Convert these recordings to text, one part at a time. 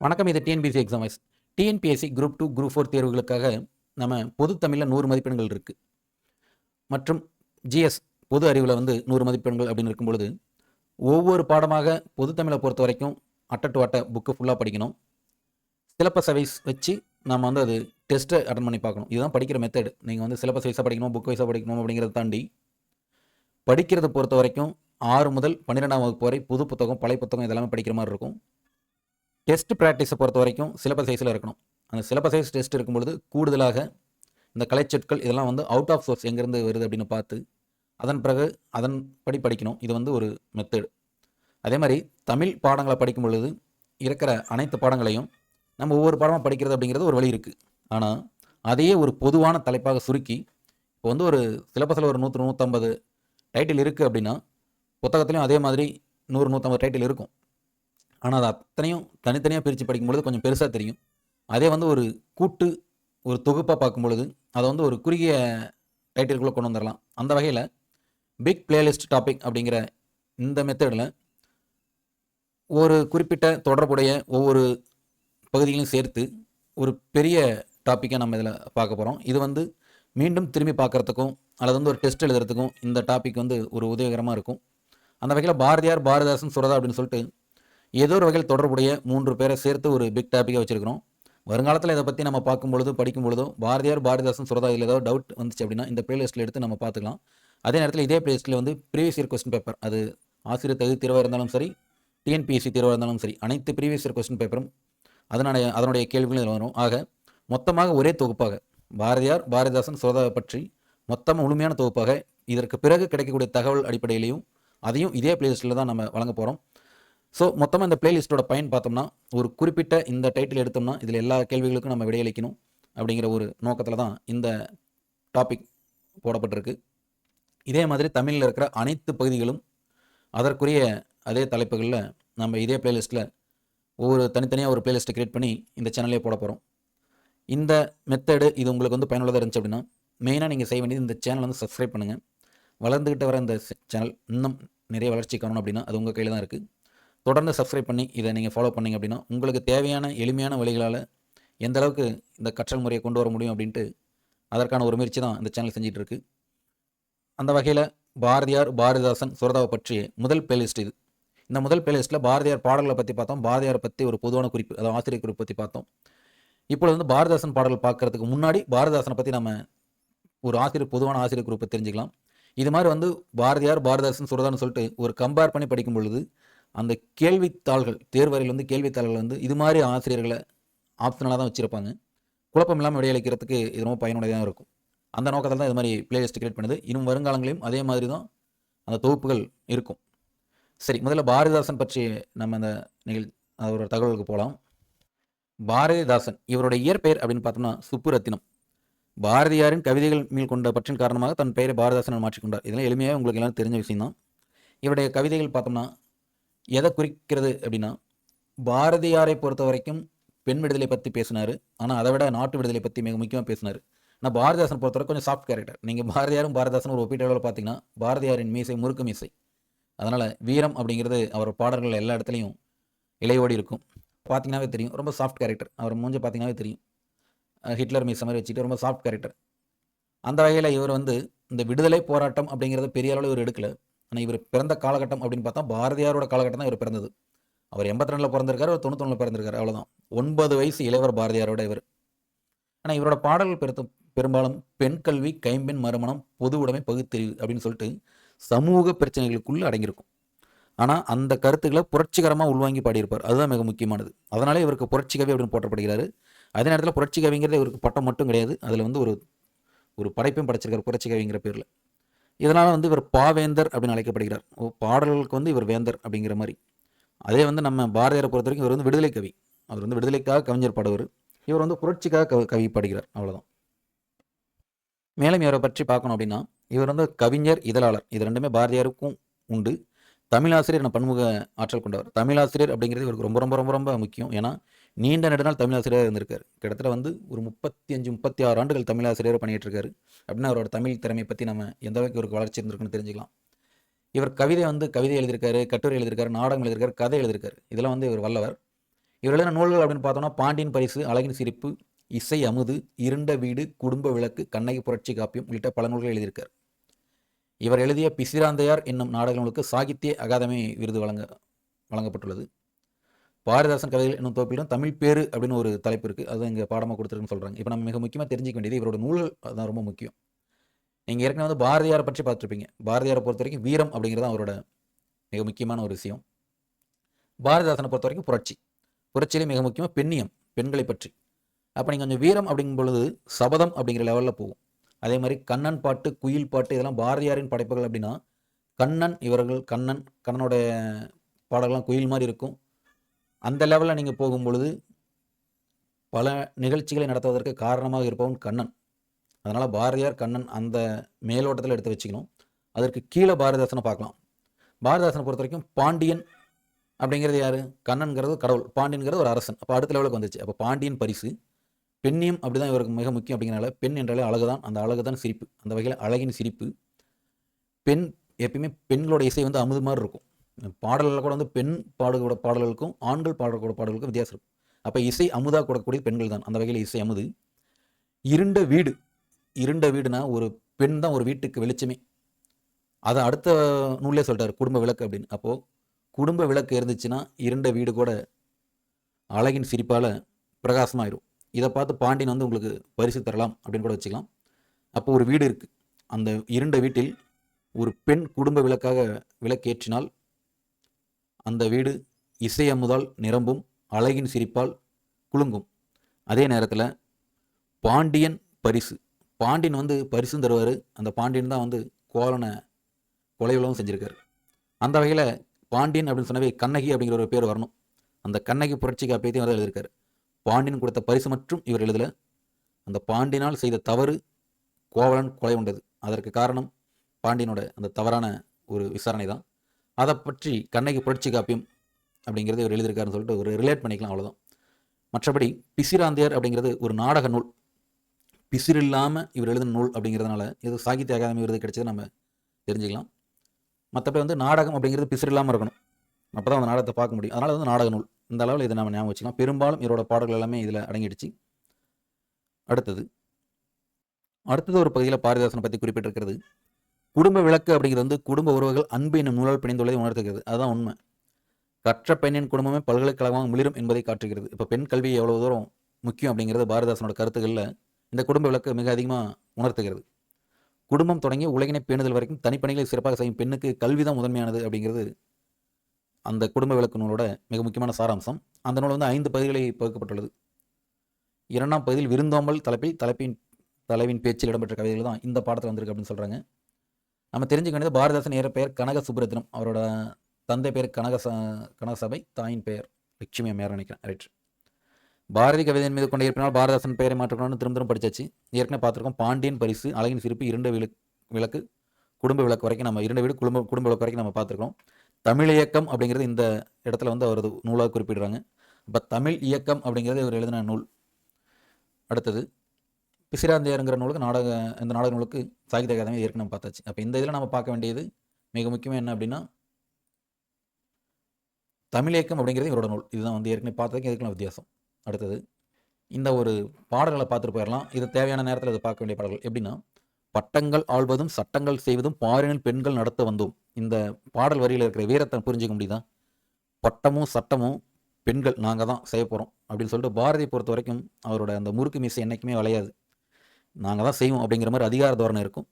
வணக்கம் இது TNPC exam wise TNPSC group two group four தேர்வுகளுக்காக நம்ம பொது தமிழில் நூறு மதிப்பெண்கள் இருக்குது மற்றும் ஜிஎஸ் பொது அறிவில் வந்து நூறு மதிப்பெண்கள் அப்படின்னு இருக்கும்பொழுது ஒவ்வொரு பாடமாக பொது தமிழை பொறுத்த வரைக்கும் அட்ட டு அட்ட புக்கு ஃபுல்லாக படிக்கணும். சிலபஸ் வைஸ் வச்சு நம்ம வந்து அது டெஸ்ட்டை அட்டன் பண்ணி பார்க்கணும். இதுதான் படிக்கிற மெத்தட் நீங்கள் வந்து சிலபஸ் வைஸாக படிக்கணும் புக் வைஸாக படிக்கணும் அப்படிங்கிறத தாண்டி படிக்கிறத பொறுத்த வரைக்கும் ஆறு முதல் பன்னிரெண்டாம் வகுப்பு வரை புது புத்தகம் பழைய புத்தகம் இதெல்லாமே படிக்கிற மாதிரி இருக்கும். டெஸ்ட் ப்ராக்டிஸை பொறுத்த வரைக்கும் சிலபஸ் சைஸில் இருக்கணும். அந்த சிலபஸ் சைஸ் டெஸ்ட் இருக்கும்பொழுது கூடுதலாக இந்த கலைச்சொற்கள் இதெல்லாம் வந்து அவுட் ஆஃப் சோர்ஸ் எங்கேருந்து வருது அப்படின்னு பார்த்து அதன் பிறகு அதன்படி படிக்கணும். இது வந்து ஒரு மெத்தடு அதே மாதிரி தமிழ் பாடங்களை படிக்கும் பொழுது இருக்கிற அனைத்து பாடங்களையும் நம்ம ஒவ்வொரு பாடமாக படிக்கிறது அப்படிங்கிறது ஒரு வழி இருக்குது ஆனால் அதையே ஒரு பொதுவான தலைப்பாக சுருக்கி இப்போ வந்து ஒரு சிலபஸில் ஒரு நூற்று நூற்றம்பது டைட்டில் இருக்குது அப்படின்னா புத்தகத்துலையும் அதே மாதிரி நூறு நூற்றம்பது டைட்டில் இருக்கும். ஆனால் அது அத்தனையும் தனித்தனியாக பிரித்து படிக்கும்பொழுது கொஞ்சம் பெருசாக தெரியும். அதே வந்து ஒரு கூட்டு ஒரு தொகுப்பாக பார்க்கும்பொழுது அதை வந்து ஒரு குறுகிய டைட்டிலுக்குள்ளே கொண்டு வந்துடலாம் அந்த வகையில் பிக் பிளேலிஸ்ட் டாபிக் அப்படிங்கிற இந்த மெத்தடில் ஒரு குறிப்பிட்ட தொடர்புடைய ஒவ்வொரு பகுதிகளையும் சேர்த்து ஒரு பெரிய டாப்பிக்கை நம்ம இதில் பார்க்க போகிறோம் இது வந்து மீண்டும் திரும்பி பார்க்குறதுக்கும் அல்லது வந்து ஒரு டெஸ்ட் எழுதுறதுக்கும் இந்த டாபிக் வந்து ஒரு உதவிகரமாக இருக்கும். அந்த வகையில் பாரதியார் பாரதிதாசன் சுரதா அப்படின்னு சொல்லிட்டு ஏதோ ஒரு வகையில் தொடர்புடைய மூன்று பேரை சேர்த்து ஒரு பிக் டாப்பிக்காக வச்சுருக்கிறோம். வருங்காலத்தில் இதை பற்றி நம்ம பார்க்கும் பொழுது படிக்கும் பொழுதோ பாரதியார் பாரதிதாசன் சுரதா இதில் ஏதாவது டவுட் வந்துச்சு அப்படின்னா இந்த ப்ளேலிஸ்ட்டில் எடுத்து நம்ம பார்த்துக்கலாம். அதே நேரத்தில் இதே பிளேலிஸ்ட்டில் வந்து ப்ரீவியஸ் இயர் கொஸ்டின் பேப்பர் அது ஆசிரியர் தகுதி தேர்வாக இருந்தாலும் சரி டிஎன்பிஎஸ்சி தேர்வாக இருந்தாலும் சரி அனைத்து ப்ரீவியஸ் இயர் கொஸ்டின் பேப்பரும் அதனுடைய அதனுடைய கேள்விகளும் இதில் வரும். ஆக மொத்தமாக ஒரே தொகுப்பாக பாரதியார் பாரதிதாசன் சுரதாவை பற்றி மொத்தமாக முழுமையான தொகுப்பாக இதற்கு பிறகு கிடைக்கக்கூடிய தகவல் அடிப்படையிலையும் அதையும் இதே பிளேலிஸ்ட்டில் தான் நம்ம வழங்க போகிறோம் ஸோ மொத்தமாக இந்த பிளேலிஸ்ட்டோட பயன் பார்த்தோம்னா ஒரு குறிப்பிட்ட இந்த டைட்டில் எடுத்தோம்னா இதில் எல்லா கேள்விகளுக்கும் நம்ம விடையளிக்கணும் அப்படிங்கிற ஒரு நோக்கத்தில் தான் இந்த டாபிக் போடப்பட்டிருக்கு. இதே மாதிரி தமிழில் இருக்கிற அனைத்து பகுதிகளும் அதற்குரிய அதே தலைப்புகளில் நம்ம இதே பிளேலிஸ்ட்டில் ஒவ்வொரு தனித்தனியாக ஒரு பிளேலிஸ்ட்டை கிரியேட் பண்ணி இந்த சேனல்லே போட போகிறோம் இந்த மெத்தடு இது உங்களுக்கு வந்து பயனுள்ளதாக இருந்துச்சு அப்படின்னா மெயினாக நீங்கள் செய்ய வேண்டியது இந்த சேனல் வந்து சப்ஸ்கிரைப் பண்ணுங்கள் வளர்ந்துக்கிட்டு வர இந்த சேனல் இன்னும் நிறைய வளர்ச்சி காணணும் அப்படின்னா அது உங்கள் கையில் தான் இருக்குது தொடர்ந்து சப்ஸ்கிரைப் பண்ணி இதை நீங்கள் ஃபாலோ பண்ணீங்க அப்படின்னா உங்களுக்கு தேவையான எளிமையான வழிகளால் எந்த அளவுக்கு இந்த கற்றல் முறையை கொண்டு வர முடியும் அப்படின்ட்டு அதற்கான ஒரு முயற்சி தான் இந்த சேனல் செஞ்சிட்டு இருக்கு. அந்த வகையில் பாரதியார் பாரதிதாசன் சுரதாவை பற்றிய முதல் பிளேலிஸ்ட் இது. இந்த முதல் பிளேலிஸ்ட்டில் பாரதியார் பாடல்களை பற்றி பார்த்தோம். பாரதியாரை பற்றி ஒரு பொதுவான குறிப்பு அதாவது ஆசிரியர் குறிப்பு பற்றி பார்த்தோம். இப்பொழுது வந்து பாரதிதாசன் பாடல்கள் பார்க்கறதுக்கு முன்னாடி பாரதிதாசனை பற்றி நம்ம ஒரு ஆசிரியர் பொதுவான ஆசிரியர் குறிப்பை தெரிஞ்சுக்கலாம். இது மாதிரி வந்து பாரதியார் பாரதிதாசன் சுரதான்னு சொல்லிட்டு ஒரு கம்பேர் பண்ணி படிக்கும் பொழுது அந்த கேள்வித்தாள்கள் தேர்வறையில் வந்து கேள்வித்தாள்கள் வந்து இது மாதிரி ஆசிரியர்களை ஆப்ஷனலாக தான் வச்சுருப்பாங்க. குழப்பம் இல்லாமல் விடையளிக்கிறதுக்கு இது ரொம்ப பயனுடையதாக இருக்கும். அந்த நோக்கத்தில் தான் இது மாதிரி பிளேலிஸ்ட் கிரியேட் பண்ணுது. இன்னும் வருங்காலங்களையும் அதே மாதிரி தான் அந்த தொகுப்புகள் இருக்கும். சரி முதல்ல பாரதிதாசன் பற்றி நம்ம அந்த நிகழ் ஒரு தகவலுக்கு போகலாம் பாரதிதாசன் இவருடைய இயற்பெயர் அப்படின்னு பார்த்தோம்னா சுப்புரத்தினம். பாரதியாரின் கவிதைகள் மேல் கொண்ட பற்றின் காரணமாக தன் பெயரை பாரதிதாசன் மாற்றிக்கொண்டார் இதெல்லாம் எளிமையாக உங்களுக்கு எல்லாம் தெரிஞ்ச விஷயம்தான். இவருடைய கவிதைகள் பார்த்தோம்னா எதை குறிக்கிறது அப்படின்னா பாரதியாரை பொறுத்த வரைக்கும் பெண் விடுதலை பற்றி பேசினார். ஆனால் அதை விட நாட்டு விடுதலை பற்றி மிக முக்கியமாக பேசினார். ஆனால் பாரதிதாசன் பொறுத்தவரை கொஞ்சம் சாஃப்ட் கேரக்டர் நீங்கள் பாரதியாரும் பாரதிதாசன் ஒரு ஒப்பீட்டளவில் பார்த்தீங்கன்னா பாரதியாரின் மீசை முறுக்கு மீசை. அதனால் வீரம் அப்படிங்கிறது அவர் பாடல்கள் எல்லா இடத்துலையும் இலையோடி இருக்கும். பார்த்தீங்கன்னாவே தெரியும். ரொம்ப சாஃப்ட் கேரக்டர் அவர் மூஞ்சி பார்த்தீங்கன்னாவே தெரியும். ஹிட்லர் மீசை மாதிரி வச்சுட்டு ரொம்ப சாஃப்ட் கேரக்டர் அந்த வகையில் இவர் வந்து இந்த விடுதலை போராட்டம் அப்படிங்கிறத பெரிய அளவில் இவர் எடுக்கலை. ஆனால் இவர் பிறந்த காலகட்டம் அப்படின்னு பார்த்தா பாரதியாரோட காலகட்டம் தான் இவர் பிறந்தது. அவர் எண்பத்தி ரெண்டில் பிறந்திருக்காரு அவர் தொண்ணூத்தொன்னில் பிறந்திருக்காரு அவ்வளோதான் ஒன்பது வயசு இளையவர் பாரதியாரோட இவர். ஆனால் இவரோட பாடல்கள் பெருத்த பெரும்பாலும் பெண் கல்வி கைம்பெண் மறுமணம் பொது உடைமை பகுத்தறிவு அப்படின்னு சொல்லிட்டு சமூக பிரச்சனைகளுக்குள்ளே அடங்கியிருக்கும். ஆனால் அந்த கருத்துக்களை புரட்சிகரமாக உள்வாங்கி பாடியிருப்பார். அதுதான் மிக முக்கியமானது. அதனாலே இவருக்கு புரட்சி கவி அப்படின்னு போற்றப்படுகிறாரு. அதே நேரத்தில் புரட்சி கவிங்கிறது இவருக்கு பட்டம் மட்டும் கிடையாது. அதில் வந்து ஒரு ஒரு படைப்பையும் படைச்சிருக்காரு புரட்சி கவிங்கிற பேரில். இதனால் வந்து இவர் பாவேந்தர் அப்படின்னு அழைக்கப்படுகிறார். ஓ பாடல்களுக்கு வந்து இவர் வேந்தர் அப்படிங்கிற மாதிரி. அதே வந்து நம்ம பாரதியாரை பொறுத்த வரைக்கும் இவர் வந்து விடுதலை கவி. அவர் வந்து விடுதலைக்காக கவிஞர் பாடுவர். இவர் வந்து புரட்சிக்காக கவி கவி பாடுகிறார் அவ்வளோதான் மேலும் இவரை பற்றி பார்க்கணும் அப்படின்னா இவர் வந்து கவிஞர் இதழாளர். இது ரெண்டுமே பாரதியாருக்கும் உண்டு. தமிழாசிரியர் என பன்முக ஆற்றல் கொண்டவர். தமிழாசிரியர் அப்படிங்கிறது இவருக்கு ரொம்ப ரொம்ப ரொம்ப ரொம்ப முக்கியம். ஏன்னா நீண்ட நெடுநாள் தமிழாசிரியராக இருந்திருக்காரு. கிட்டத்தட்ட வந்து ஒரு முப்பத்தி அஞ்சு முப்பத்தி ஆறு ஆண்டுகள் தமிழாசிரியர் பண்ணிகிட்ருக்காரு அப்படின்னா அவரோட தமிழ் திறமை பற்றி நம்ம எந்த அளவுக்கு ஒரு வளர்ச்சி இருந்திருக்குன்னு தெரிஞ்சுக்கலாம். இவர் கவிதை வந்து கவிதை எழுதியிருக்காரு கட்டுரை எழுதியிருக்காரு நாடகம் எழுதியிருக்காரு கதை எழுதியிருக்காரு. இதெல்லாம் வந்து இவர் வல்லவர். இவர் எழுதின நூல்கள் அப்படின்னு பார்த்தோம்னா பாண்டியன் பரிசு அழகின் சிரிப்பு இசை அமுது இருண்ட வீடு குடும்ப விளக்கு கண்ணகி புரட்சி காப்பியம் உள்ளிட்ட பல நூல்கள் எழுதியிருக்கார். இவர் எழுதிய பிசிராந்தையார் என்னும் நாடகங்களுக்கு சாகித்ய அகாதமி விருது வழங்க வழங்கப்பட்டுள்ளது. பாரதிதாசன் கதைகள் என்னும் தொகுப்பிலும் தமிழ் பேரு அப்படின்னு ஒரு தலைப்பு இருக்குது அது இங்கே பாடமாக கொடுத்துருக்குன்னு சொல்கிறாங்க இப்போ நம்ம மிக முக்கியமாக தெரிஞ்சிக்க வேண்டியது இவரோட நூல்கள் அதுதான் ரொம்ப முக்கியம். நீங்கள் ஏற்கனவே வந்து பாரதியாரை பற்றி பார்த்துருப்பீங்க. பாரதியாரை பொறுத்த வரைக்கும் வீரம் அப்படிங்கிறது அவரோட மிக முக்கியமான ஒரு விஷயம். பாரதிதாசனை பொறுத்த வரைக்கும் புரட்சி. புரட்சியிலே மிக முக்கியமாக பெண்ணியம் பெண்களை பற்றி. அப்போ நீங்கள் கொஞ்சம் வீரம் அப்படிங்கும் பொழுது சபதம் அப்படிங்கிற லெவலில் போகும். அதே மாதிரி கண்ணன் பாட்டு குயில் பாட்டு இதெல்லாம் பாரதியாரின் படைப்புகள் அப்படின்னா கண்ணன் இவர்கள் கண்ணன் கண்ணனோட பாடல்கள்லாம் குயில் மாதிரி இருக்கும். அந்த லெவலில் நீங்கள் போகும் பொழுது பல நிகழ்ச்சிகளை நடத்துவதற்கு காரணமாக இருப்பவன் கண்ணன். அதனால் பாரதியார் கண்ணன் அந்த மேலோட்டத்தில் எடுத்து வச்சுக்கணும். அதற்கு கீழே பாரதிதாசனை பார்க்கலாம். பாரதிதாசனை பொறுத்த வரைக்கும் பாண்டியன் அப்படிங்கிறது யார்? கண்ணன்கிறது கடவுள். பாண்டியன்கிறது ஒரு அரசன். அப்போ அடுத்த லெவலுக்கு வந்துச்சு. அப்போ பாண்டியன் பரிசு. பெண்ணியம் அப்படி தான் இவருக்கு மிக முக்கியம் அப்படிங்கிறனால பெண் என்றாலே அழகு தான் அந்த அழகு தான் சிரிப்பு. அந்த வகையில் அழகின் சிரிப்பு. பெண் எப்பயுமே பெண்களோட இசை வந்து அமுது மாதிரி இருக்கும். பாடல்கள் கூட வந்து பெண் பாடக்கூட பாடல்களுக்கும் ஆண்கள் பாடக்கூட பாடல்களுக்கும் வித்தியாசம் இருக்கும். அப்போ இசை அமுதா கூடக்கூடிய பெண்கள் தான். அந்த வகையில் இசை அமுது. இருண்ட வீடு. இருண்ட வீடுனா ஒரு பெண் தான் ஒரு வீட்டுக்கு வெளிச்சமே. அதை அடுத்த நூல்லே சொல்கிறார் குடும்ப விளக்கு அப்படின்னு. அப்போது குடும்ப விளக்கு இருந்துச்சுன்னா இருண்ட வீடு கூட அழகின் சிரிப்பால் பிரகாசமாயிரும். இதை பார்த்து பாண்டியன் வந்து உங்களுக்கு பரிசு தரலாம் அப்படின்னு கூட வச்சுக்கலாம். அப்போ ஒரு வீடு இருக்குது அந்த இருண்ட வீட்டில் ஒரு பெண் குடும்ப விளக்காக விளக்கேற்றினால் அந்த வீடு இசையமுதால் நிரம்பும் அழகின் சிரிப்பால் குலுங்கும். அதே நேரத்தில் பாண்டியன் பரிசு. பாண்டியன் வந்து பரிசும் தருவார். அந்த பாண்டியன் தான் வந்து கோலனை கொலையுலகம் செஞ்சுருக்காரு. அந்த வகையில் பாண்டியன் அப்படின்னு சொன்னவே கண்ணகி அப்படிங்கிற ஒரு பேர் வரணும். அந்த கண்ணகி புரட்சிக்கு அப்பயத்தையும் அவர் எழுதியிருக்காரு. பாண்டியன் கொடுத்த பரிசு மற்றும் இவர் எழுதல. அந்த பாண்டியனால் செய்த தவறு கோவலன் கொலை உண்டது. அதற்கு காரணம் பாண்டியனோட அந்த தவறான ஒரு விசாரணை தான் அதை பற்றி கண்ணகி புரட்சி காப்பியம் அப்படிங்கிறது இவர் எழுதியிருக்காருன்னு சொல்லிட்டு ஒரு ரிலேட் பண்ணிக்கலாம் அவ்வளோதான் மற்றபடி பிசிராந்தியர் அப்படிங்கிறது ஒரு நாடக நூல். பிசிறு இல்லாமல் இவர் எழுதின நூல் அப்படிங்கிறதுனால இது சாகித்ய அகாதமி விருது கிடைச்சது நம்ம தெரிஞ்சுக்கலாம். மற்றபடி வந்து நாடகம் அப்படிங்கிறது பிசிறு இல்லாமல் இருக்கணும். அப்போ தான் அந்த நாடகத்தை பார்க்க முடியும். அதனால் வந்து நாடக நூல். இந்த அளவில் இதை நம்ம ஞாபகம் வச்சுக்கலாம். பெரும்பாலும் இவரோட பாடல்கள் எல்லாமே இதில் அடங்கிடுச்சு. அடுத்தது. அடுத்தது ஒரு பகுதியில் பாரதிதாசனை பற்றி குறிப்பிட்டிருக்கிறது. குடும்ப விளக்கு அப்படிங்கிறது வந்து குடும்ப உறவுகள் அன்பு என்னும் நூலால் பிணைந்துள்ளதை உணர்த்துகிறது. அதுதான் உண்மை. கற்ற பெண்ணின் குடும்பமே பல்கலைக்கழகமாக மிளிரும் என்பதை காட்டுகிறது. இப்போ பெண் கல்வி எவ்வளோ தூரம் முக்கியம் அப்படிங்கிறது பாரதாசனோட கருத்துக்களில் இந்த குடும்ப விளக்கு மிக அதிகமாக உணர்த்துகிறது. குடும்பம் தொடங்கி உலகினை பேணுதல் வரைக்கும் தனிப்பணிகளை சிறப்பாக செய்யும் பெண்ணுக்கு கல்வி தான் முதன்மையானது அப்படிங்கிறது அந்த குடும்ப விளக்கு நூலோட மிக முக்கியமான சாராம்சம். அந்த நூல் வந்து ஐந்து பகுதிகளை பகுக்கப்பட்டுள்ளது. இரண்டாம் பகுதியில் விருந்தோம்பல் தலைப்பில் தலைப்பின் தலைவின் பேச்சில் இடம்பெற்ற கவிதைகள் தான் இந்த பாடத்தில் வந்திருக்கு அப்படின்னு சொல்கிறாங்க நம்ம தெரிஞ்சுக்க வேண்டியது பாரதிதாசன் ஏற பெயர் கனக சுப்ரத்னம் அவரோட தந்தை பேர் கனக ச கனகசபை தாயின் பெயர் லட்சுமி அம்மையார் நினைக்கிறேன் ரைட் பாரதி கவிதையின் மீது கொண்ட இருப்பினால் பாரதாசன் பெயரை மாற்றணும்னு திரும்ப திரும்ப படிச்சாச்சு. ஏற்கனவே பார்த்துருக்கோம் பாண்டியன் பரிசு அழகின் சிரிப்பு இரண்டு விளக்கு விளக்கு குடும்ப விளக்கு வரைக்கும் நம்ம இரண்டு வீடு குடும்ப குடும்ப விளக்கு வரைக்கும் நம்ம பார்த்துருக்கோம். தமிழ் இயக்கம் அப்படிங்கிறது இந்த இடத்துல வந்து அவரது நூலாக குறிப்பிடுறாங்க. இப்போ தமிழ் இயக்கம் அப்படிங்கிறது இவர் எழுதின நூல். அடுத்தது பிசிராந்தியாருங்கிற நூலுக்கு நாடக இந்த நாடக நூலுக்கு சாகித்ய அகாதமி ஏற்கனவே பார்த்தாச்சு. அப்போ இந்த இதில் நம்ம பார்க்க வேண்டியது மிக முக்கியமாக என்ன அப்படின்னா தமிழேக்கம் அப்படிங்கிறது இவரோட நூல். இதுதான் வந்து ஏற்கனவே பார்த்ததுக்கு இதுக்கெல்லாம் வித்தியாசம். அடுத்தது இந்த ஒரு பாடல்களை பார்த்துட்டு போயிடலாம். இது தேவையான நேரத்தில் இதை பார்க்க வேண்டிய பாடல்கள். எப்படின்னா பட்டங்கள் ஆள்வதும் சட்டங்கள் செய்வதும் பாரினில் பெண்கள் நடத்த வந்தோம். இந்த பாடல் வரியில் இருக்கிற வீரத்தை புரிஞ்சுக்க முடியுதா? பட்டமும் சட்டமும் பெண்கள் நாங்கள் தான் செய்ய போகிறோம் அப்படின்னு சொல்லிட்டு பாரதியை பொறுத்த வரைக்கும் அவரோட அந்த முறுக்கு மீசை என்றைக்குமே வளையாது. நாங்கள் தான் செய்வோம் அப்படிங்கிற மாதிரி அதிகார தோரணை இருக்கும்.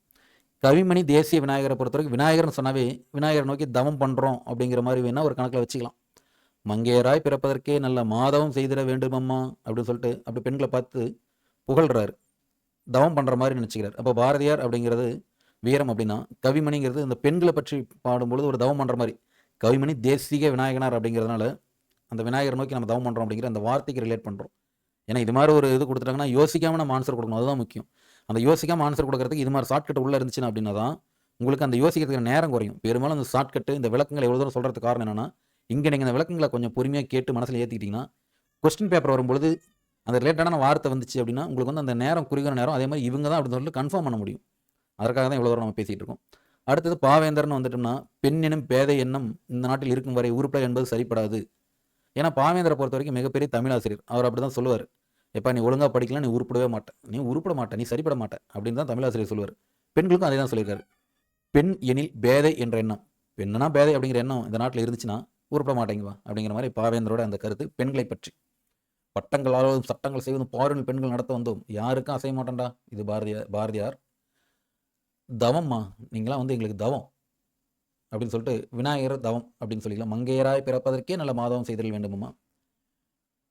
கவிமணி தேசிய விநாயகரை பொறுத்த வரைக்கும் விநாயகர்னு சொன்னாவே விநாயகரை நோக்கி தவம் பண்ணுறோம் அப்படிங்கிற மாதிரி வேணால் ஒரு கணக்கில் வச்சுக்கலாம். மங்கையராய் பிறப்பதற்கே நல்ல மாதவம் செய்திட வேண்டுமம்மா அப்படின்னு சொல்லிட்டு அப்படி பெண்களை பார்த்து புகழ்கிறாரு தவம் பண்ணுற மாதிரி நினச்சிக்கிறார். அப்போ பாரதியார் அப்படிங்கிறது வீரம் அப்படின்னா கவிமணிங்கிறது இந்த பெண்களை பற்றி பாடும்பொழுது ஒரு தவம் பண்ணுற மாதிரி. கவிமணி தேசிய விநாயகனார் அப்படிங்கிறதுனால அந்த விநாயகர் நோக்கி நம்ம தவம் பண்ணுறோம் அப்படிங்கிற அந்த வார்த்தைக்கு ரிலேட் பண்ணுறோம் ஏன்னா இது மாதிரி ஒரு இது கொடுத்துட்டாங்கன்னா யோசிக்காமல் நம்ம ஆன்சர் கொடுக்கணும். அதுதான் முக்கியம். அந்த யோசிக்காமல் ஆன்சர் கொடுக்கறதுக்கு இது மாதிரி ஷார்ட்கட் உள்ளே இருந்துச்சுன்னா அப்படின்னா தான் உங்களுக்கு அந்த யோசிக்கிறதுக்கு நேரம் குறையும். பெரும்பாலும் அந்த ஷார்ட்கட்டு இந்த விளக்கங்கள் எவ்வளோ தூரம் சொல்கிறதுக்கு காரணம் என்னென்னா இங்கே நீங்கள் இந்த விளக்கங்களை கொஞ்சம் பொறுமையாக கேட்டு மனசில் ஏற்றிக்கிட்டிங்கன்னா கொஸ்டின் பேப்பர் வரும்பொழுது அந்த ரிலேட்டடான வார்த்தை வந்துச்சு அப்படின்னா உங்களுக்கு வந்து அந்த நேரம் குறுகிற நேரம் அதே மாதிரி இவங்க தான் அப்படின்னு சொல்லிட்டு கன்ஃபார்ம் பண்ண முடியும். அதற்காக தான் இவ்வளோ தூரம் நம்ம பேசிகிட்டு இருக்கோம். அடுத்தது பாவேந்தர்னு வந்துட்டோம்னா பெண் எனும் பேதை எண்ணம் இந்த நாட்டில் இருக்கும் வரை உறுப்பினர் என்பது சரிப்படாது. ஏன்னா பாவேந்திர பொறுத்த வரைக்கும் மிகப்பெரிய தமிழாசிரியர் அவர் அப்படி தான் சொல்லுவார். எப்பா நீ ஒழுங்காக படிக்கலாம் நீ உருப்படவே மாட்டேன் நீ உருப்பட மாட்டேன் நீ சரிப்பட மாட்டேன் அப்படின்னு தான் தமிழாசிரியர் சொல்லுவார். பெண்களுக்கும் அதே தான் சொல்லியிருக்காரு. பெண் எனில் பேதை என்ற எண்ணம். பெண்ணுனா பேதை அப்படிங்கிற எண்ணம் இந்த நாட்டில் இருந்துச்சுன்னா உருப்பட மாட்டேங்குவா அப்படிங்கிற மாதிரி பாவேந்தரோட அந்த கருத்து பெண்களை பற்றி. பட்டங்களாலும் சட்டங்கள் செய்வதும் பாருங்கள் பெண்கள் நடத்த வந்தோம். யாருக்கும் அசைய மாட்டேன்டா. இது பாரதியார் பாரதியார். தவம்மா நீங்களாம் வந்து எங்களுக்கு தவம். அப்படின்னு சொல்லிட்டு விநாயகர் தவம் அப்படின்னு சொல்லிக்கலாம். மங்கையராய் பிறப்பதற்கே நல்ல மாதவம் செய்தல் வேண்டுமாமா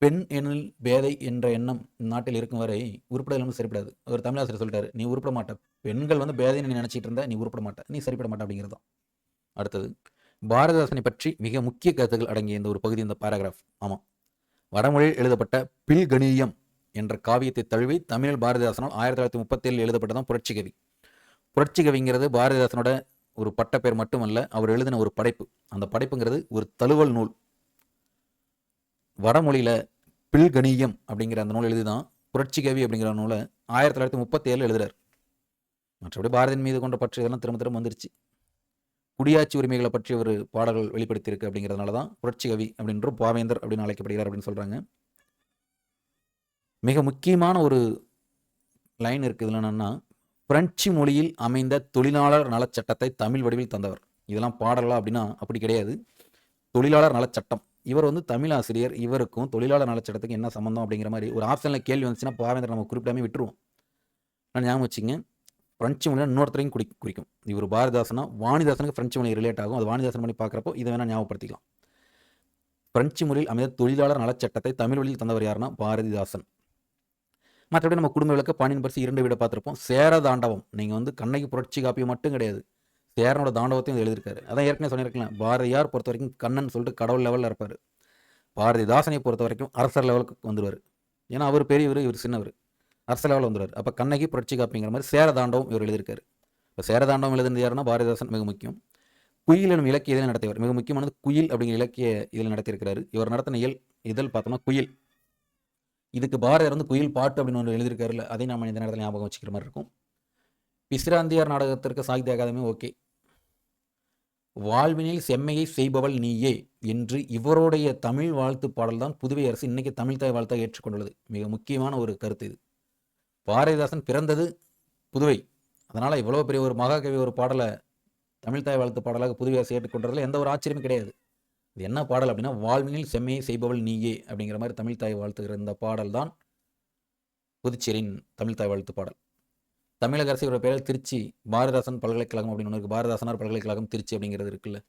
பெண் எனில் பேதை என்ற எண்ணம் நாட்டில் இருக்கும் வரை உருப்படையிலும் சரிப்படாது. ஒரு தமிழாசிரியர் சொல்லிட்டாரு நீ உருப்பட மாட்ட பெண்கள் வந்து பேதைன்னு நீ நினச்சிட்டு இருந்தா நீ உருப்பட மாட்ட நீ சரிப்பட மாட்ட அப்படிங்கிறதான் அடுத்தது பாரதிதாசனை பற்றி மிக முக்கிய கருத்துக்கள் அடங்கிய இந்த ஒரு பகுதி இந்த பேராகிராஃப் ஆமாம் வடமொழியில் எழுதப்பட்ட பில்கணியம் என்ற காவியத்தை தழுவி தமிழில் பாரதிதாசனால் ஆயிரத்தி தொள்ளாயிரத்தி முப்பத்தேழில் எழுதப்பட்டதான் புரட்சி கவி. புரட்சி கவிங்கிறது பாரதிதாசனோட ஒரு பட்டப்பேர் மட்டுமல்ல அவர் எழுதின ஒரு படைப்பு. அந்த படைப்புங்கிறது ஒரு தழுவல் நூல். வடமொழியில் பில்கணியம் அப்படிங்கிற அந்த நூல் எழுதி தான் புரட்சி கவி அப்படிங்கிற நூலை ஆயிரத்தி தொள்ளாயிரத்தி முப்பத்தி ஏழில் எழுதுறார். மற்றபடி பாரதியின் மீது கொண்ட பற்று இதெல்லாம் திரும்ப திரும்ப வந்துருச்சு. குடியாட்சி உரிமைகளை பற்றி ஒரு பாடல்கள் வெளிப்படுத்தியிருக்கு அப்படிங்கிறதுனால தான் புரட்சி கவி அப்படின்ற பாவேந்தர் அப்படின்னு அழைக்கப்படுகிறார் அப்படின்னு சொல்கிறாங்க மிக முக்கியமான ஒரு லைன் இருக்குது இதில் என்னென்னா பிரெஞ்சு மொழியில் அமைந்த தொழிலாளர் நலச்சட்டத்தை தமிழ் வடிவில் தந்தவர். இதெல்லாம் பாடலாம் அப்படின்னா அப்படி கிடையாது. தொழிலாளர் நலச்சட்டம். இவர் வந்து தமிழ் ஆசிரியர். இவருக்கும் தொழிலாளர் நலச்சட்டத்துக்கு என்ன சம்மந்தம் அப்படிங்கிற மாதிரி ஒரு ஆப்ஷனில் கேள்வி வந்துச்சுன்னா பாவேந்தர் நம்ம குறிப்பிடாமே விட்டுருவோம். நான் ஞாபகம் வச்சுங்க பிரெஞ்சு மொழியில் இன்னொருத்தரையும் குடி குறிக்கும். இவர் பாரதிதாசனா வாணிதாசனுக்கு பிரெஞ்சு மொழி ரிலேட் ஆகும். அது வாணிதாசன் பண்ணி பார்க்குறப்போ இதை வேணால் ஞாபகப்படுத்திக்கலாம். பிரெஞ்சு மொழியில் அமைந்த தொழிலாளர் நலச்சட்டத்தை தமிழ் வழியில் தந்தவர் யாருன்னா பாரதிதாசன். மற்றபடி நம்ம குடும்ப விளக்க பாணியின் பரிசு இரண்டு வீடை பார்த்துருப்போம். சேர தாண்டவம். நீங்கள் வந்து கண்ணகி புரட்சி காப்பியம் மட்டும் கிடையாது. சேரனோட தாண்டவத்தையும் எழுதியிருக்காரு. அதான் ஏற்கனவே சொல்லியிருக்கலாம் பாரதியார் பொறுத்த வரைக்கும் கண்ணன் சொல்லிட்டு கடவுள் லெவலில் இருப்பார். பாரதிதாசனை பொறுத்த வரைக்கும் அரசர் லெவலுக்கு வந்துடுவார் ஏன்னா அவர் பெரியவர் இவர் சின்னவர். அரசர் லெவலில் வந்துடுவார் அப்போ கண்ணகி புரட்சி காப்பிங்கிற மாதிரி சேரதாண்டவம் இவர் எழுதியிருக்காரு. இப்போ சேர தாண்டவம் எழுதுனது யாருன்னா பாரதிதாசன் மிக முக்கியம். குயில் எனும் இலக்கிய இதில் நடத்தியவர். மிக முக்கியமானது குயில் அப்படிங்கிற இலக்கிய இதில் நடத்தியிருக்கிறாரு. இவர் நடத்தின இயல் இதழ் பார்த்தோம்னா குயில். இதுக்கு பாரதியார் வந்து குயில் பாட்டு அப்படின்னு ஒன்று எழுதியிருக்காருல அதையும் நம்ம இந்த நேரத்தில் ஞாபகம் வச்சுக்கிற மாதிரி இருக்கும். பிசிராந்தியார் நாடகத்திற்கு சாகித்ய அகாதமி ஓகே. வாழ்வினில் செம்மையை செய்பவள் நீயே என்று இவருடைய தமிழ் வாழ்த்து பாடல் தான் புதுவை அரசு இன்னைக்கு தமிழ் தாய் வாழ்த்தாக ஏற்றுக்கொண்டுள்ளது. மிக முக்கியமான ஒரு கருத்து இது. பாரதிதாசன் பிறந்தது புதுவை. அதனால் இவ்வளோ பெரிய ஒரு மகாகவி ஒரு பாடலை தமிழ் தாய் வாழ்த்து பாடலாக புதுவை அரசு ஏற்றுக்கொண்டதில் எந்த ஒரு ஆச்சரியமும் கிடையாது. இது என்ன பாடல் அப்படின்னா வாழ்வினில் செம்மையை செய்பவள் நீயே அப்படிங்கிற மாதிரி தமிழ் தாய் வாழ்த்துகிற இந்த பாடல் தான் புதுச்சேரியின் தமிழ் தாய் வாழ்த்து பாடல். தமிழக அரசு இவரோட பேரில் திருச்சி பாரதாசன் பல்கலைக்கழகம் அப்படின்னு ஒன்று இருக்குது பல்கலைக்கழகம் திருச்சி அப்படிங்கிறது இருக்குல்ல.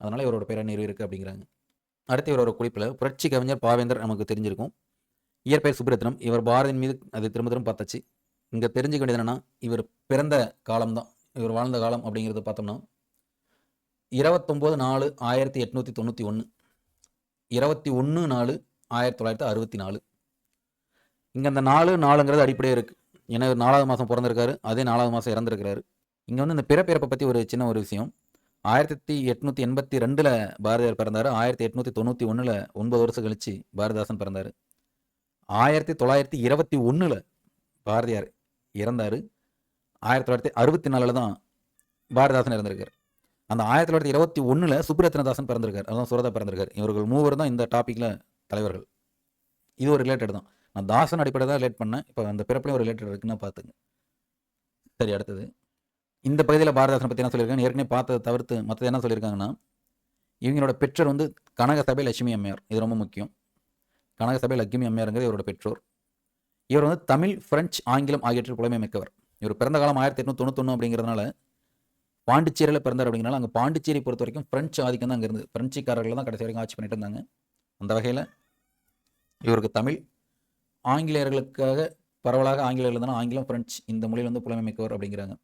அதனால் இவரோட பேரை நிறுவி இருக்குது அப்படிங்கிறாங்க. அடுத்து இவரோட குறிப்பில் புரட்சி கவிஞர் பாவேந்தர் நமக்கு தெரிஞ்சிருக்கும். இயற்பெயர் சுப்ரத்னம் இவர் பாரதியின் மீது அது திரும்ப திரும்ப பார்த்தாச்சு. இங்கே தெரிஞ்சுக்க வேண்டியது என்னென்னா இவர் பிறந்த காலம்தான். இவர் வாழ்ந்த காலம் அப்படிங்கிறத பார்த்தோம்னா இருபத்தொம்போது நாலு ஆயிரத்தி எட்நூற்றி தொண்ணூற்றி ஒன்று இருபத்தி ஒன்று நாலு ஆயிரத்தி தொள்ளாயிரத்தி அறுபத்தி நாலு. இங்கே அந்த நாலு நாலுங்கிறது அடிப்படையாக இருக்குது ஏன்னா நாலாவது மாதம் பிறந்திருக்காரு அதே நாலாவது மாதம் இறந்துருக்கிறாரு. இங்கே வந்து இந்த பிறப்பிறப்பை பற்றி ஒரு சின்ன ஒரு விஷயம். ஆயிரத்தி எட்நூற்றி எண்பத்தி ரெண்டில் பாரதியார் பிறந்தார் ஆயிரத்தி எட்நூற்றி தொண்ணூற்றி ஒன்றில் ஒன்பது வருஷம் கழிச்சு பாரதிதாசன் பிறந்தார். ஆயிரத்தி தொள்ளாயிரத்தி இருபத்தி ஒன்றில் பாரதியார் இறந்தார். ஆயிரத்தி தொள்ளாயிரத்தி அறுபத்தி நாலில் தான் பாரதிதாசன் இறந்திருக்கார். அந்த ஆயிரத்தி தொள்ளாயிரத்தி இருபத்தி ஒன்றில் சுப்ரத்னதாசன் பிறந்திருக்கார். அதான் சுரதா பிறந்திருக்கார். இவர்கள் மூவர் தான் இந்த டாப்பிக்கில் தலைவர்கள். இது ஒரு ரிலேட்டட் தான். நான் தாசன் அடிப்படை தான் ரிலேட் பண்ணேன். இப்போ அந்த பிறப்புலையும் ஒரு ரிலேட்டட் இருக்குன்னு பார்த்துங்க. சரி அடுத்தது. இந்த பகுதியில் பாரதாசனை பற்றி என்ன சொல்லியிருக்காங்க ஏற்கனவே பார்த்ததை தவிர்த்து மற்றது என்ன சொல்லியிருக்காங்கன்னா இவங்களோட பெற்றோர் வந்து கனகசபை லட்சுமி அம்மையார். இது ரொம்ப முக்கியம். கனகசபை லட்சுமி அம்மையாருங்கிறது இவரோட பெற்றோர். இவர் வந்து தமிழ் பிரெஞ்சு ஆங்கிலம் ஆகியவற்றில் புலமை மிக்கவர். இவர் பிறந்த காலம் ஆயிரத்தி எட்நூத்தி தொண்ணூத்தொன்று அப்படிங்கிறதுனால பாண்டிச்சேரியில் பிறந்தார் அப்படிங்கிறனால அங்கே பாண்டிச்சேரி பொறுத்த வரைக்கும் பிரெஞ்சு ஆதிக்கம் தான் அங்கே இருந்து பிரெஞ்சுக்காரர்கள் தான் கடைசி வரைக்கும் ஆட்சி பண்ணிட்டு இருந்தாங்க அந்த வகையில் இவருக்கு தமிழ் ஆங்கிலேயர்களுக்காக பரவலாக ஆங்கிலேயர்கள் தானே ஆங்கிலம் பிரெஞ்சு இந்த மொழியில் வந்து புலமை மிக்கவர் அப்படிங்கிறாங்க.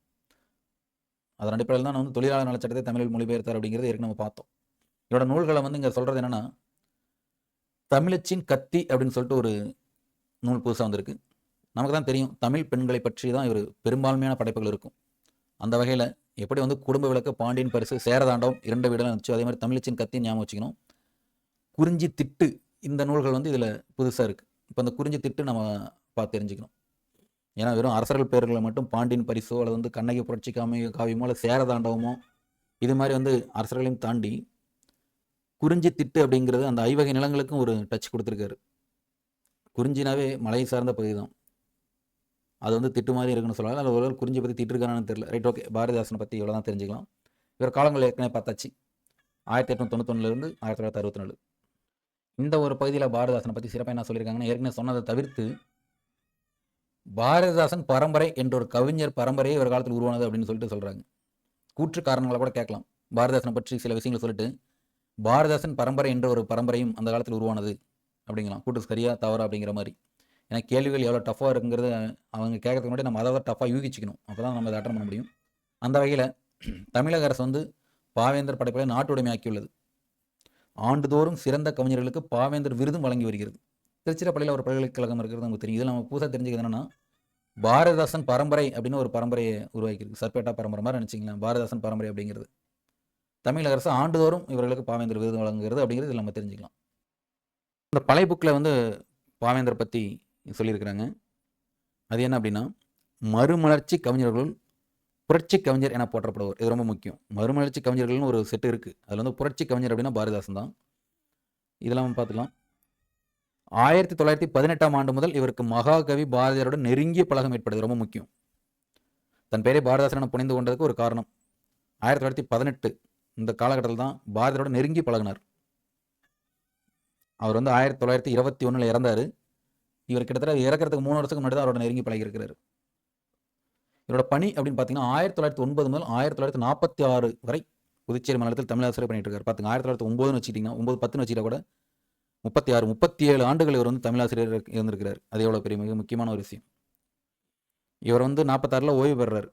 அதன் அடிப்படையில் தான் வந்து தொழிலாளர் நலச்சட்டத்தை தமிழில் மொழிபெயர்த்தார் அப்படிங்கிறது ஏற்கனவே நம்ம பார்த்தோம். இவரோட நூல்களை வந்து இங்கே சொல்கிறது என்னென்னா தமிழச்சின் கத்தி அப்படின்னு சொல்லிட்டு ஒரு நூல் புதுசாக வந்திருக்கு. நமக்கு தான் தெரியும் தமிழ் பெண்களை பற்றி தான் இவர் பெரும்பான்மையான படைப்புகள் இருக்கும். அந்த வகையில் எப்படி வந்து குடும்ப விளக்கு பாண்டியன் பரிசு சேரதாண்டவம் இரண்டு வீடெல்லாம் இருந்துச்சு. அதே மாதிரி தமிழச்சின் கத்தி ஞாபகம் வச்சுக்கணும். குறிஞ்சி திட்டு இந்த நூல்கள் வந்து இதில் புதுசாக இருக்குது இப்போ அந்த குறிஞ்சி திட்டு நம்ம பார்த்து தெரிஞ்சுக்கணும். ஏன்னா வெறும் அரசர்கள் பேர்களை மட்டும் பாண்டியன் பரிசோ அல்லது வந்து கண்ணகி புரட்சி காமிய காவியமோ அல்லது சேரதாண்டவமோ இது மாதிரி வந்து அரசர்களையும் தாண்டி குறிஞ்சி திட்டு அப்படிங்கிறது அந்த ஐவகை நிலங்களுக்கும் ஒரு டச் கொடுத்துருக்காரு. குறிஞ்சினாவே மலை சார்ந்த பகுதி தான். அது வந்து திட்டு மாதிரி இருக்குன்னு சொல்லலாம் அதில் ஒரு குறிஞ்சி பற்றி திட்டிருக்கானு தெரியல. ரைட் ஓகே பாரதிதாசனை பற்றி இவ்வளோ தான் தெரிஞ்சுக்கலாம். இவர் காலங்கள் ஏற்கனவே பார்த்தாச்சு. ஆயிரத்தி எட்நூத்தி தொண்ணூத்தொன்னுலேருந்து ஆயிரத்தி தொள்ளாயிரத்தி அறுபத்தி நாலு இந்த ஒரு பகுதியில் பாரதிதாசனை பற்றி சிறப்பாக என்ன சொல்லியிருக்காங்கன்னா ஏற்கனவே சொன்னதை தவிர்த்து பாரதிதாசன் பரம்பரை என்ற ஒரு கவிஞர் பரம்பரையே ஒரு காலத்தில் உருவானது அப்படின்னு சொல்லிட்டு சொல்கிறாங்க கூற்று காரணங்களை கூட கேட்கலாம். பாரதிதாசனை பற்றி சில விஷயங்களை சொல்லிட்டு பாரதிதாசன் பரம்பரை என்ற ஒரு பரம்பரையும் அந்த காலத்தில் உருவானது அப்படிங்களாம் கூட்டு சரியா தவறா அப்படிங்கிற மாதிரி. ஏன்னா கேள்விகள் எவ்வளோ டஃப்பாக இருக்குங்கிறது அவங்க கேட்கறதுக்கு முன்னாடி நம்ம அதை விட டஃப்பாக யூகிச்சிக்கணும். அப்போ தான் நம்ம அதை அட்டன் பண்ண முடியும். அந்த வகையில் தமிழக அரசு வந்து பாவேந்தர் நாட்டுடைமை நாட்டுடைமையாக்கியுள்ளது ஆண்டுதோறும் சிறந்த கவிஞர்களுக்கு பாவேந்தர் விருதும் வழங்கி வருகிறது. திருச்சிராப்பள்ளியில் ஒரு பல்கலைக்கழகம் இருக்கிறது நமக்கு தெரியும். இதில் நம்ம புதுசாக தெரிஞ்சுக்கிறது என்னென்னா பாரதிதாசன் பரம்பரை அப்படின்னு ஒரு பரம்பரையை உருவாக்கியிருக்கு. சர்பேட்டா பரம்பரை மாதிரி நினச்சிங்களேன் பாரதிதாசன் பரம்பரை அப்படிங்கிறது. தமிழக அரசு ஆண்டுதோறும் இவர்களுக்கு பாவேந்தர் விருது வழங்குகிறது அப்படிங்கிறது நம்ம தெரிஞ்சுக்கலாம். இந்த பழைய புக்கில் வந்து பாவேந்தர் பற்றி சொல்லியிருக்கிறாங்க. அது என்ன அப்படின்னா மறுமலர்ச்சி கவிஞர்களுள் புரட்சி கவிஞர் என போற்றப்படுவார். இது ரொம்ப முக்கியம். மறுமலர்ச்சி கவிஞர்கள்னு ஒரு செட்டு இருக்குது அதில் வந்து புரட்சி கவிஞர் அப்படின்னா பாரதிதாசன் தான். இதெல்லாம் பார்த்துக்கலாம் ஆயிரத்தி தொள்ளாயிரத்தி பதினெட்டாம் ஆண்டு முதல் இவருக்கு மகாகவி பாரதியாரோட நெருங்கிய பழகம் ஏற்படுது. ரொம்ப முக்கியம். தன் பெயரை பாரதிதாசன் என புனைந்து கொண்டதுக்கு ஒரு காரணம். ஆயிரத்தி தொள்ளாயிரத்தி பதினெட்டு இந்த காலகட்டத்தில் தான் பாரதியாரோட நெருங்கி பழகினார். அவர் வந்து ஆயிரத்தி தொள்ளாயிரத்தி இருபத்தி ஒன்றில் இறந்தார். இவர் கிட்டத்தட்ட இறக்கிறதுக்கு மூணு வருஷத்துக்கு முன்னாடி தான் அவரோட நெருங்கி பழகியிருக்கிறார். இவரோட பணி அப்படின்னு பார்த்தீங்கன்னா ஆயிரத்தி தொள்ளாயிரத்தி ஒன்பது முதல் ஆயிரத்தி தொள்ளாயிரத்தி நாற்பத்தி ஆறு வரை புதுச்சேரி மாநிலத்தில் தமிழாசிரியர் பண்ணிட்டு இருக்காரு. பார்த்துங்க ஆயிரத்தி தொள்ளாயிரத்தி ஒன்பதுன்னு வச்சுக்கிட்டிங்கன்னா ஒன்பது பத்துன்னு வச்சுட்டா கூட முப்பத்தி ஆறு முப்பத்தி ஏழு ஆண்டுகள் இவர் வந்து தமிழாசிரியர் இருந்திருக்கிறார். அது எவ்வளோ பெரிய மிக முக்கியமான ஒரு விஷயம். இவர் வந்து நாற்பத்தாறில் ஓய்வு பெறுறார்.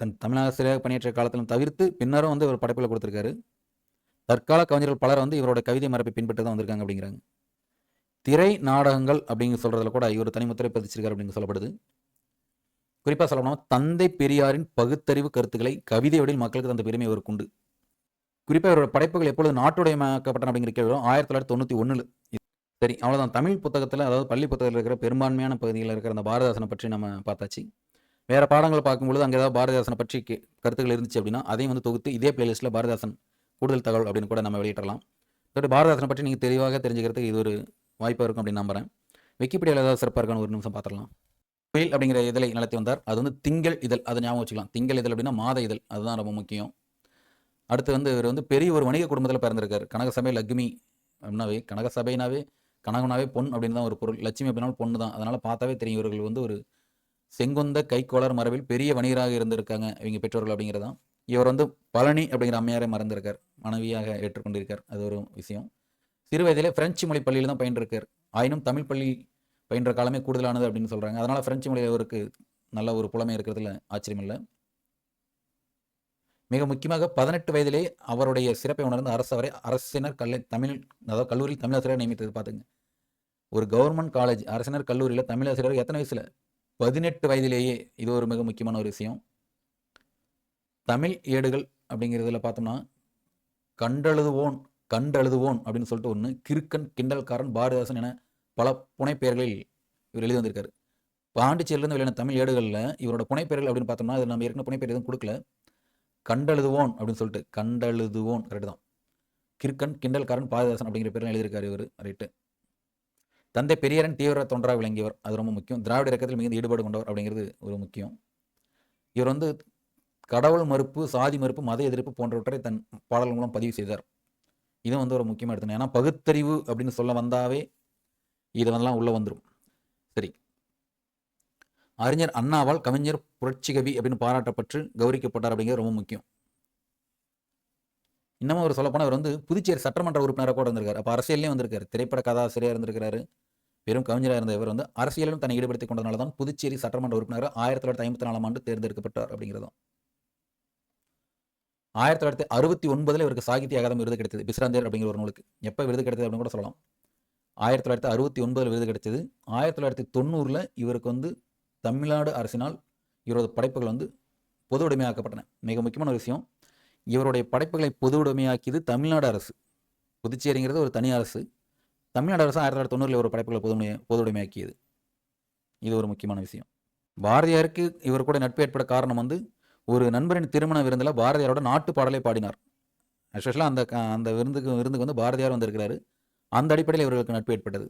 தன் தமிழாசிரியராக பணியாற்றிய காலத்திலும் தவிர்த்து பின்னரும் வந்து இவர் படைப்பில் கொடுத்துருக்காரு. தற்கால கவிஞர்கள் பலர் வந்து இவரோட கவிதை மரபை பின்பற்றி தான் வந்திருக்காங்க அப்படிங்கிறாங்க. திரை நாடகங்கள் அப்படிங்க சொல்கிறதுல கூட இவர் தனிமுத்திரை பதிச்சிருக்காரு அப்படின்னு சொல்லப்படுது. குறிப்பாக சொல்லணும் தந்தை பெரியாரின் பகுத்தறிவு கருத்துக்களை கவிதை வடிவில் மக்களுக்கு தந்த பெருமை இவருக்கு உண்டு. குறிப்பாக இவரோட படைப்புகள் எப்பொழுது நாட்டுடையமாக்கப்பட்டன அப்படிங்கிற கேள்வி ஆயிரத்தி தொள்ளாயிரத்தி தொண்ணூற்றி ஒன்றில் சரி அவ்வளோதான் தமிழ் புத்தகத்தில் அதாவது பள்ளி புத்தகத்தில் இருக்கிற பெரும்பான்மையான பகுதிகளில் இருக்கிற அந்த பாரதிதாசனை பற்றி நம்ம பார்த்தாச்சு. வேறு பாடங்கள் பார்க்கும்பொழுது அங்கே ஏதாவது பாரதிதாசனை பற்றி கருத்துக்கள் இருந்துச்சு அப்படின்னா அதையும் வந்து தொகுத்து இதே பிளேலிஸ்ட்டில் பாரதிதாசன் கூடுதல் தகவல் அப்படின்னு கூட நம்ம வெளியிடலாம். பட் பாரதிதாசனை பற்றி நீங்கள் தெளிவாக தெரிஞ்சுக்கிறதுக்கு இது ஒரு வாய்ப்பாக இருக்கும் அப்படின்னு நம்புகிறேன் விக்கிபீடியாவில் ஏதாவது சிறப்பாக இருக்கான்னு ஒரு நிமிஷம் பார்த்துடலாம் குயில் அப்படிங்கிற இதழை நடத்தி வந்தார். அது வந்து திங்கள் இதழ் அதை ஞாபகம் வச்சுக்கலாம். திங்கள் இதழ் அப்படின்னா மாத இதழ். அதுதான் ரொம்ப முக்கியம். அடுத்து வந்து இவர் வந்து பெரிய ஒரு வணிக குடும்பத்தில் பிறந்திருக்கார். கனகசபை லக்ஷ்மி அப்படின்னாவே கனகசபைனாவே கனகனாவே பொன் அப்படின்னு தான் ஒரு பொருள். லட்சுமி அப்படின்னாலும் பொண்ணு தான். அதனால் பார்த்தாவே தெரியும் இவர்கள் வந்து ஒரு செங்குந்த கைக்கோளர் மரபில் பெரிய வணிகராக இருந்திருக்காங்க இவங்க பெற்றோர்கள் அப்படிங்கிறதான். இவர் வந்து பழனி அப்படிங்கிற அம்மையாரை மறந்திருக்கார். மனைவியாக ஏற்றுக்கொண்டிருக்கார். அது ஒரு விஷயம். சிறு வயதிலே பிரெஞ்சு மொழி பள்ளியில் தான் பயின்றிருக்கார். ஆயினும் தமிழ் பள்ளி பயின்ற காலமே கூடுதலானது அப்படின்னு சொல்கிறாங்க அதனால் பிரெஞ்சு மொழியில் அவருக்கு நல்ல ஒரு புலமை இருக்கிறதுல ஆச்சரியம் இல்லை. மிக முக்கியமாக பதினெட்டு வயதிலே அவருடைய சிறப்பை உணர்ந்து அரசு அவரை அரசினர் கல்லை தமிழ் அதாவது கல்லூரியில் தமிழாசிரியர் நியமித்தது. பார்த்துங்க ஒரு கவர்மெண்ட் காலேஜ் அரசினர் கல்லூரியில் தமிழாசிரியர் எத்தனை வயசில்? பதினெட்டு வயதிலேயே இது ஒரு மிக முக்கியமான ஒரு விஷயம். தமிழ் ஏடுகள் அப்படிங்கிறதுல பார்த்தோம்னா கண்டெழுதுவோன் கண்டெழுதுவோன் அப்படின்னு சொல்லிட்டு ஒன்று கிறுக்கன் கிண்டல்காரன் பாரதிதாசன் என பல புனைப்பெயர்களில் இவர் எழுதி வந்திருக்காரு பாண்டிச்சேரியிலேருந்து வெளியான தமிழ் ஏடுகளில் இவரோட புனைப்பெயர்கள் அப்படின்னு பார்த்தோம்னா அது நம்ம ஏற்கனவே புனைப்பெயர் எதுவும் கொடுக்கல. கண்டெழுதுவோன் அப்படின்னு சொல்லிட்டு கண்டெழுதுவோன் கரெக்டு தான். கிறுக்கன் கிண்டல்காரன் பாரதிதாசன் அப்படிங்கிற பேரில் எழுதியிருக்காரு இவர் ரைட்டு. தந்தை பெரியாரின் தீவிர தொண்டராக விளங்கியவர் அது ரொம்ப முக்கியம். திராவிட இயக்கத்தில் மிகுந்த ஈடுபாடு கொண்டவர் அப்படிங்கிறது ஒரு முக்கியம். இவர் வந்து கடவுள் மறுப்பு சாதி மறுப்பு மத எதிர்ப்பு போன்றவற்றை தன் பாடல் மூலம் பதிவு செய்தார். இதை வந்து ஒரு முக்கியமாக எடுத்தணும் ஏன்னா பகுத்தறிவு அப்படின்னு சொல்ல வந்தாவே இது வந்து உள்ளே வந்துடும் சரி. அறிஞர் அண்ணாவால் கவிஞர் புரட்சிகவி அப்படின்னு பாராட்டப்பட்டு கௌரிக்கப்பட்டார் அப்படிங்கிறது ரொம்ப முக்கியம். இன்னமும் அவர் சொல்லப்போனால் அவர் வந்து புதுச்சேரி சட்டமன்ற உறுப்பினராக கூட இருந்திருக்காரு. அப்போ அரசியல்லையும் வந்திருக்காரு. திரைப்பட கதாசிரியர் இருந்திருக்கிறாரு. பெரும் கவிஞராக இருந்த இவர் வந்து அரசியலும் தன்னை ஈடுபடுத்திக் கொண்டதுனால தான் புதுச்சேரி சட்டமன்ற உறுப்பினராக ஆயிரத்தி தொள்ளாயிரத்தி ஐம்பத்தி நாலாம் ஆண்டு தேர்ந்தெடுக்கப்பட்டார் அப்படிங்கிறதும். ஆயிரத்தி தொள்ளாயிரத்தி அறுபத்தி ஒன்பதில் இவருக்கு சாகித்ய அகாதமி விருது கிடைத்தது. பிஸ்ராந்தேர் அப்படிங்கிற ஒரு நூலுக்கு. எப்போ விருது கிடைத்தது அப்படின்னு கூட சொல்லலாம். ஆயிரத்தி தொள்ளாயிரத்தி அறுபத்தி ஒன்பதில் விருது கிடைச்சது ஆயிரத்தி தொள்ளாயிரத்தி தொண்ணூறில் இவருக்கு வந்து தமிழ்நாடு அரசினால் இவரது படைப்புகள் வந்து பொது உடைமையாக்கப்பட்டன. மிக முக்கியமான ஒரு விஷயம். இவருடைய படைப்புகளை பொது உடைமையாக்கியது தமிழ்நாடு அரசு. புதுச்சேரிங்கிறது ஒரு தனி அரசு. தமிழ்நாடு அரசு ஆயிரத்தி தொள்ளாயிரத்தி தொண்ணூறில் ஒரு படைப்புகளை பொது உடைமை- பொது உடைமையாக்கியது. இது ஒரு முக்கியமான விஷயம். பாரதியாருக்கு இவர் கூட நட்பு ஏற்பட காரணம் வந்து ஒரு நண்பரின் திருமண விருந்தில் பாரதியாரோட நாட்டு பாடலை பாடினார். எஸ்பெஷலாக அந்த அந்த விருந்துக்கு விருந்துக்கு வந்து பாரதியார் வந்திருக்கிறாரு. அந்த அடிப்படையில் இவர்களுக்கு நட்பு ஏற்பட்டது.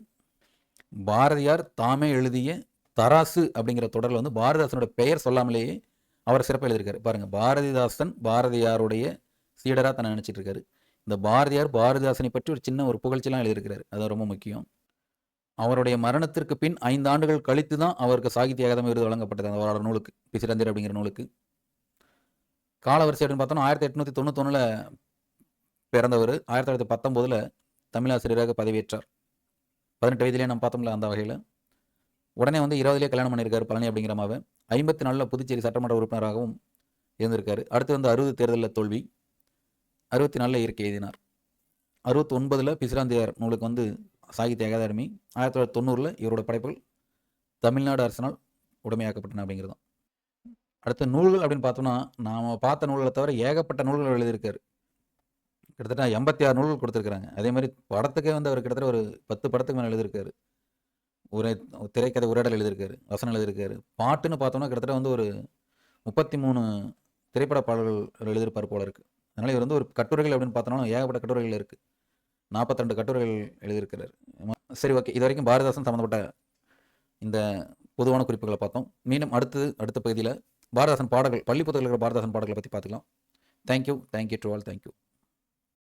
பாரதியார் தாமே எழுதிய தராசு அப்படிங்கிற தொடரில் வந்து பாரதிதாசனோட பெயர் சொல்லாமலேயே அவர் சிறப்பாக எழுதியிருக்காரு. பாருங்கள் பாரதிதாசன் பாரதியாருடைய சீடராக தன்னை நினச்சிட்டு இருக்காரு இந்த பாரதியார் பாரதிதாசனை பற்றி ஒரு சின்ன ஒரு புகழ்ச்சிலாம் எழுதியிருக்கிறார். அது ரொம்ப முக்கியம். அவருடைய மரணத்திற்கு பின் ஐந்து ஆண்டுகள் கழித்து தான் அவருக்கு சாகித்ய அகாதமி விருது வழங்கப்பட்டது. அந்த அவரோட நூலுக்கு பிசிரந்தர் அப்படிங்கிற நூலுக்கு. காலவரிசை அப்படின்னு பார்த்தோம்னா ஆயிரத்தி எட்நூற்றி தொண்ணூத்தொன்னில் பிறந்தவர் ஆயிரத்தி தொள்ளாயிரத்தி பத்தொம்போதில் தமிழாசிரியராக பதவியேற்றார். பதினெட்டு வயதிலே நம்ம பார்த்தோம்ல அந்த வகையில். உடனே வந்து இருபதுலேயே கல்யாணம் பண்ணியிருக்காரு பழனி அப்படிங்கிற மாவை. ஐம்பத்தி நாலில் புதுச்சேரி சட்டமன்ற உறுப்பினராகவும் இருந்திருக்காரு. அடுத்து வந்து அறுபது தேர்தலில் தோல்வி. அறுபத்தி நாலில் இயற்கை எழுதினார் அறுபத்தி ஒன்பதில் பிசிராந்தியார் நூலுக்கு வந்து சாகித்ய அகாதமி. ஆயிரத்தி தொள்ளாயிரத்தி தொண்ணூறில் இவரோட படைப்புகள் தமிழ்நாடு அரசினால் உடமையாக்கப்பட்டன அப்படிங்கிறது தான். அடுத்த நூல்கள் அப்படின்னு பார்த்தோம்னா நாம் பார்த்த நூல்களை தவிர ஏகப்பட்ட நூல்கள் எழுதியிருக்காரு. கிட்டத்தட்ட எண்பத்தி ஆறு நூல்கள் கொடுத்துருக்குறாங்க. அதே மாதிரி படத்துக்கே வந்து அவர் கிட்டத்தட்ட ஒரு பத்து படத்துக்கு மேலே எழுதியிருக்காரு. ஒரு திரைக்கதை உரையாடல் எழுதியிருக்காரு வசனம் எழுதியிருக்காரு. பாட்டுன்னு பார்த்தோம்னா கிட்டத்தட்ட வந்து ஒரு முப்பத்தி மூணு திரைப்பட பாடல்கள் எழுதியிருப்பார் போல இருக்குது அதனால் இவர் வந்து ஒரு கட்டுரைகள் அப்படின்னு பார்த்தோம்னா ஏகப்பட்ட கட்டுரைகள் இருக்குது நாற்பத்திரெண்டு கட்டுரைகள் எழுதியிருக்கிறார். சரி ஓகே. இது வரைக்கும் பாரதிதாசன் சம்மந்தப்பட்ட இந்த பொதுவான குறிப்புகளை பார்த்தோம். மீண்டும் அடுத்து அடுத்த பகுதியில் பாரதாசன் பாடல்கள் பள்ளி புத்தகத்தில் இருக்கிற பாரதிதாசன் பாடல்களை பற்றி பார்த்துக்கலாம். Thank you thank you to all thank you